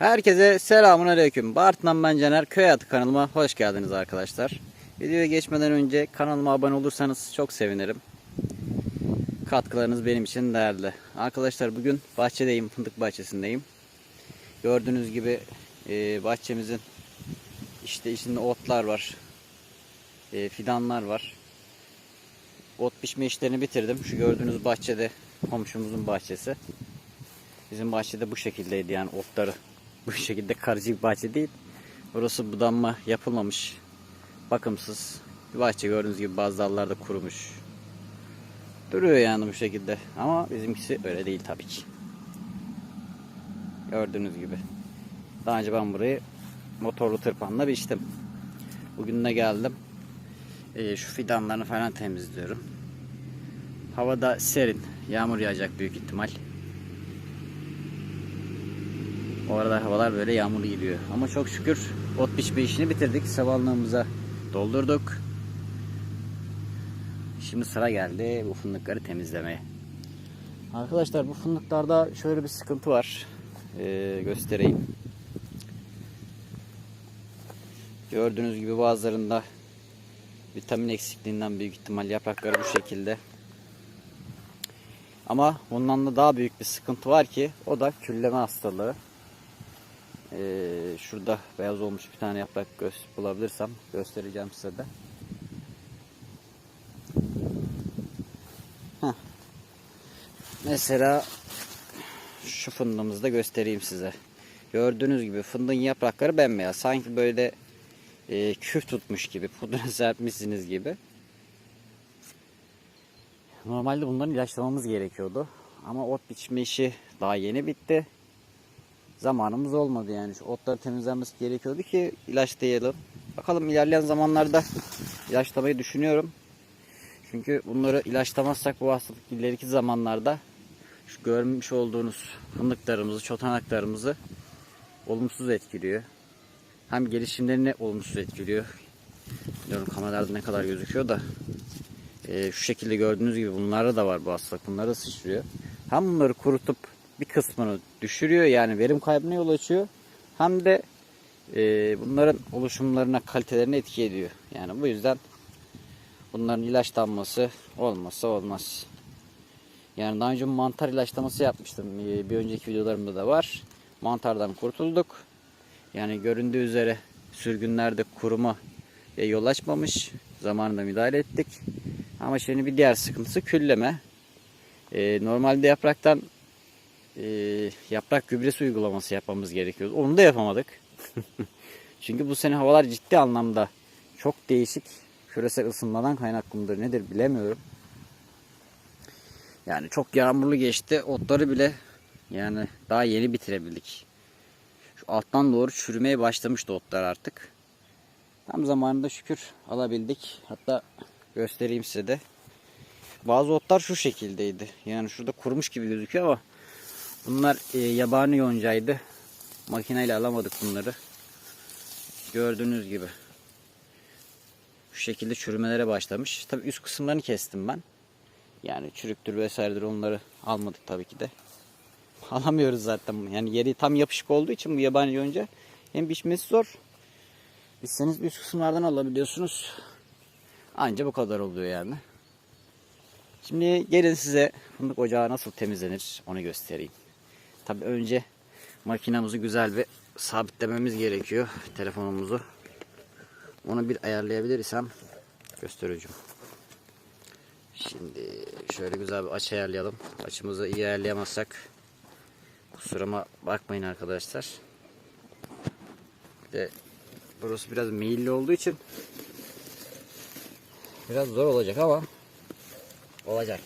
Herkese selamun aleyküm. Bartın'dan ben Caner. Köy Hayatı kanalıma hoş geldiniz arkadaşlar. Videoya geçmeden önce kanalıma abone olursanız çok sevinirim. Katkılarınız benim için değerli. Arkadaşlar bugün bahçedeyim. Fındık bahçesindeyim. Gördüğünüz gibi e, bahçemizin işte içinde otlar var. E, fidanlar var. Ot biçme işlerini bitirdim. Şu gördüğünüz bahçede komşumuzun bahçesi. Bizim bahçede bu şekildeydi yani otları. Bu şekilde karıcı bir bahçe değil. Burası budanma yapılmamış. Bakımsız. Bir bahçe gördüğünüz gibi bazı dallarda kurumuş. Duruyor yani bu şekilde. Ama bizimkisi öyle değil tabii ki. Gördüğünüz gibi. Daha önce ben burayı motorlu tırpanla biçtim. Bugün de geldim. Ee, şu fidanlarını falan temizliyorum. Havada serin. Yağmur yağacak büyük ihtimal. O arada havalar böyle yağmurlu gidiyor. Ama çok şükür ot biçme işini bitirdik. Savanlığımıza doldurduk. Şimdi sıra geldi bu fındıkları temizlemeye. Arkadaşlar bu fındıklarda şöyle bir sıkıntı var. Ee, göstereyim. Gördüğünüz gibi bazılarında vitamin eksikliğinden büyük ihtimal yaprakları bu şekilde. Ama bundan da daha büyük bir sıkıntı var ki o da külleme hastalığı. Ee, şurada beyaz olmuş bir tane yaprak göz bulabilirsem göstereceğim size de. Heh. Mesela şu fındığımızı da göstereyim size. Gördüğünüz gibi fındığın yaprakları bembeyaz. Sanki böyle e, küf tutmuş gibi, pudra serpmişsiniz gibi. Normalde bunların ilaçlamamız gerekiyordu. Ama ot biçme işi daha yeni bitti. Zamanımız olmadı yani. Şu otları temizlenmesi gerekiyordu ki ilaçlayalım. Bakalım ilerleyen zamanlarda ilaçlamayı düşünüyorum. Çünkü bunları ilaçlamazsak bu hastalık ileriki zamanlarda şu görmüş olduğunuz fındıklarımızı, çotanaklarımızı olumsuz etkiliyor. Hem gelişimlerini olumsuz etkiliyor. Bilmiyorum kameralarda ne kadar gözüküyor da e, şu şekilde gördüğünüz gibi bunlarda da var bu hastalık. Bunları da sıçrıyor. Hem bunları kurutup bir kısmını düşürüyor yani verim kaybına yol açıyor. Hem de e, bunların oluşumlarına kalitelerine etki ediyor. Yani bu yüzden bunların ilaçlanması olmazsa olmaz. Yani daha önce mantar ilaçlaması yapmıştım. E, bir önceki videolarımda da var. Mantardan kurtulduk. Yani göründüğü üzere sürgünlerde kuruma yol açmamış. Zamanında müdahale ettik. Ama şimdi bir diğer sıkıntısı külleme. Ee, normalde yapraktan e, yaprak gübresi uygulaması yapmamız gerekiyordu. Onu da yapamadık. Çünkü bu sene havalar ciddi anlamda çok değişik. Küresel ısınmadan kaynaklı mıdır nedir bilemiyorum. Yani çok yağmurlu geçti. Otları bile yani daha yeni bitirebildik. Şu alttan doğru çürümeye başlamıştı otlar artık. Tam zamanında şükür alabildik. Hatta göstereyim size de. Bazı otlar şu şekildeydi. Yani şurada kurumuş gibi gözüküyor ama bunlar e, yabani yoncaydı. Makineyle alamadık bunları. Gördüğünüz gibi. Şu şekilde çürümelere başlamış. Tabi üst kısımlarını kestim ben. Yani çürüktür vesairedir onları almadık tabii ki de. Alamıyoruz zaten. Yani yeri tam yapışık olduğu için bu yabani yonca hem biçmesi zor. Bizseniz üst kısımlardan alabiliyorsunuz. Anca bu kadar oluyor yani. Şimdi gelin size fındık ocağı nasıl temizlenir onu göstereyim. Tabi önce makinamızı güzel bir sabitlememiz gerekiyor. Telefonumuzu. Onu bir ayarlayabilirsem göstereceğim. Şimdi şöyle güzel bir açı ayarlayalım. Açımızı iyi ayarlayamazsak kusuruma bakmayın arkadaşlar. Bir de burası biraz meyilli olduğu için biraz zor olacak ama olacak.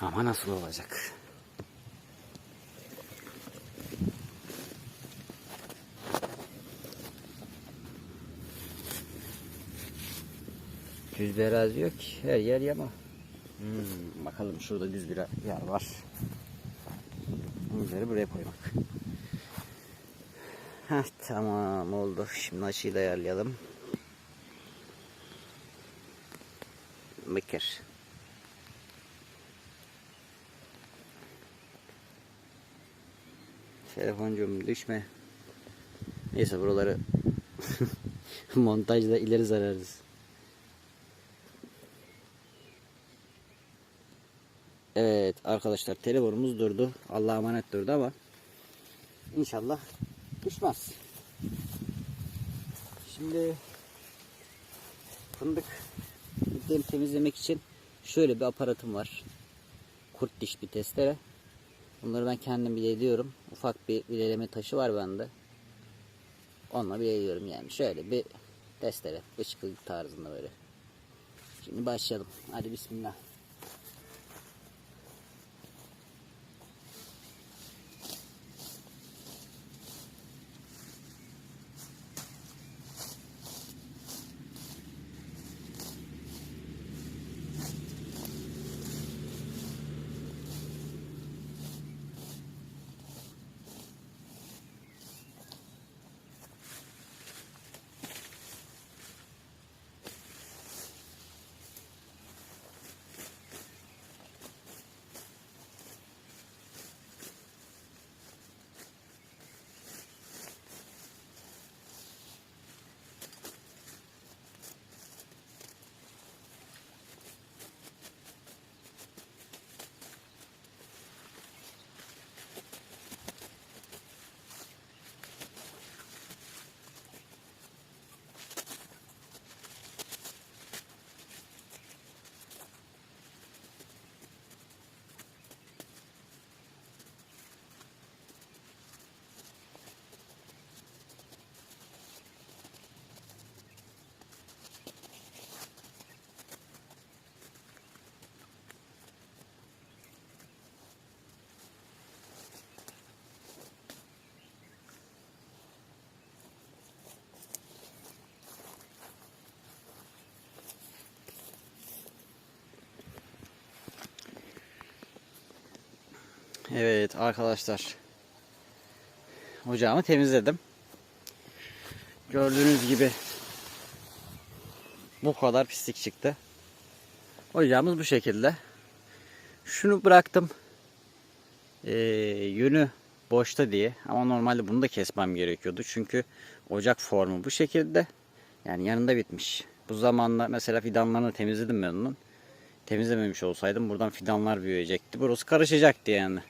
Ama nasıl olacak? Düz bir arazi yok ki. Her yer yama. Hmm, bakalım şurada düz bir yer var. Bunları buraya koymak. Heh, tamam oldu. Şimdi açıyı da ayarlayalım. Bakır. Telefoncuğum düşme. Neyse buraları montajda ileri zararız. Evet arkadaşlar telefonumuz durdu. Allah'a emanet durdu ama inşallah düşmez. Şimdi fındık temizlemek için şöyle bir aparatım var. Kurt diş bir testere. Bunları ben kendim bile ediyorum. Ufak bir bileleme taşı var bende. Onunla bile ediyorum yani. Şöyle bir testere. Işıklık tarzında böyle. Şimdi başlayalım. Hadi bismillah. Evet arkadaşlar. Ocağımı temizledim. Gördüğünüz gibi bu kadar pislik çıktı. Ocağımız bu şekilde. Şunu bıraktım. Ee, yünü boşta diye. Ama normalde bunu da kesmem gerekiyordu. Çünkü ocak formu bu şekilde. Yani yanında bitmiş. Bu zamanla mesela fidanlarını temizledim ben onun. Temizlememiş olsaydım buradan fidanlar büyüyecekti. Burası karışacaktı yani.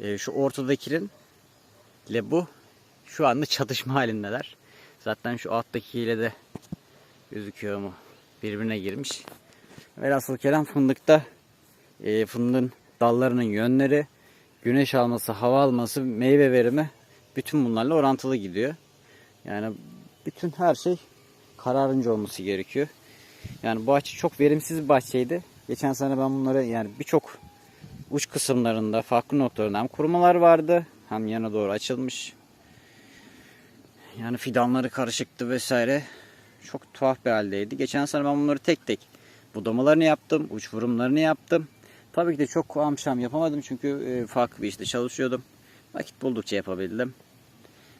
Ee, şu ortadakinin ile bu şu anda çatışma halindeler. Zaten şu alttakiyle de gözüküyor mu? Birbirine girmiş. Velhasıl kelam fındıkta e, fındığın dallarının yönleri, güneş alması, hava alması, meyve verimi bütün bunlarla orantılı gidiyor. Yani bütün her şey kararınca olması gerekiyor. Yani bahçe çok verimsiz bir bahçeydi. Geçen sene ben bunları yani birçok uç kısımlarında farklı noktalarında hem kurumalar vardı hem yana doğru açılmış. Yani fidanları karışıktı vesaire. Çok tuhaf bir haldeydi. Geçen sene ben bunları tek tek budamalarını yaptım. Uç vurumlarını yaptım. Tabii ki de çok amşam yapamadım çünkü e, farklı bir işte çalışıyordum. Vakit buldukça yapabildim.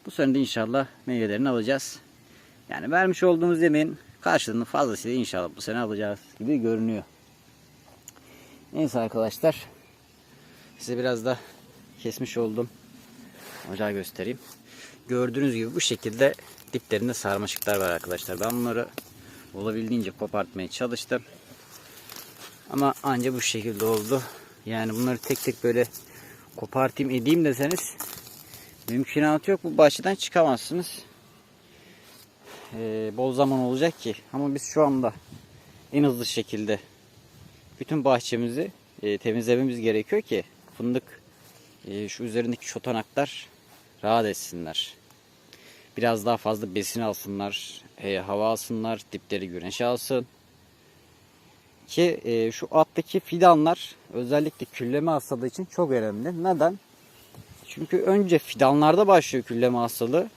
Bu sene de inşallah meyvelerini alacağız. Yani vermiş olduğumuz yemeğin karşılığını fazlasıyla inşallah bu sene alacağız gibi görünüyor. Neyse arkadaşlar. Size biraz da kesmiş oldum. Ocağı göstereyim. Gördüğünüz gibi bu şekilde diplerinde sarmaşıklar var arkadaşlar. Ben bunları olabildiğince kopartmaya çalıştım. Ama anca bu şekilde oldu. Yani bunları tek tek böyle kopartayım edeyim deseniz mümkünatı yok. Bu bahçeden çıkamazsınız. Ee, bol zaman olacak ki. Ama biz şu anda en hızlı şekilde bütün bahçemizi e, temizlememiz gerekiyor ki fındık e, şu üzerindeki çotanaklar rahat etsinler. Biraz daha fazla besin alsınlar, e, hava alsınlar, dipleri güneş alsın. Ki e, şu alttaki fidanlar özellikle külleme hastalığı için çok önemli. Neden? Çünkü önce fidanlarda başlıyor külleme hastalığı.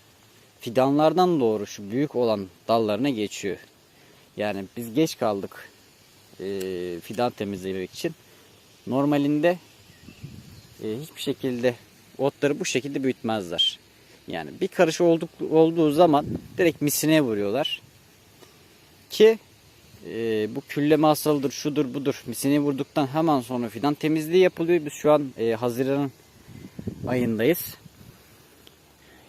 Fidanlardan doğru şu büyük olan dallarına geçiyor. Yani biz geç kaldık e, fidan temizlemek için. Normalinde hiçbir şekilde otları bu şekilde büyütmezler. Yani bir karış olduk, olduğu zaman direkt misine vuruyorlar. Ki e, bu külleme hastalığıdır, şudur budur. Misine vurduktan hemen sonra fidan temizliği yapılıyor. Biz şu an e, Haziran ayındayız.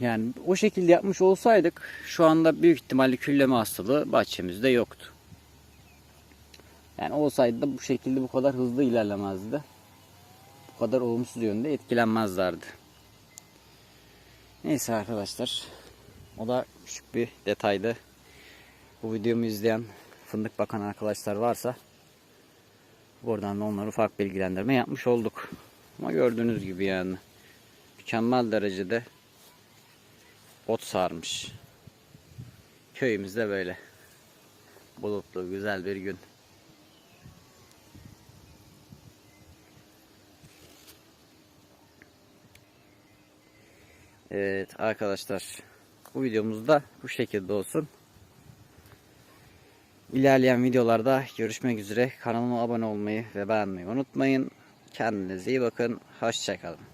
Yani o şekilde yapmış olsaydık şu anda büyük ihtimalle külleme hastalığı bahçemizde yoktu. Yani olsaydı da bu şekilde bu kadar hızlı ilerlemezdi. Bu kadar olumsuz yönde etkilenmezlerdi. Neyse arkadaşlar. O da küçük bir detaydı. Bu videomu izleyen fındık bakan arkadaşlar varsa buradan da onları ufak bilgilendirme yapmış olduk. Ama gördüğünüz gibi yani mükemmel derecede ot sarmış. Köyümüzde böyle bulutlu güzel bir gün. Evet arkadaşlar bu videomuz da bu şekilde olsun. İlerleyen videolarda görüşmek üzere. Kanalıma abone olmayı ve beğenmeyi unutmayın. Kendinize iyi bakın. Hoşçakalın.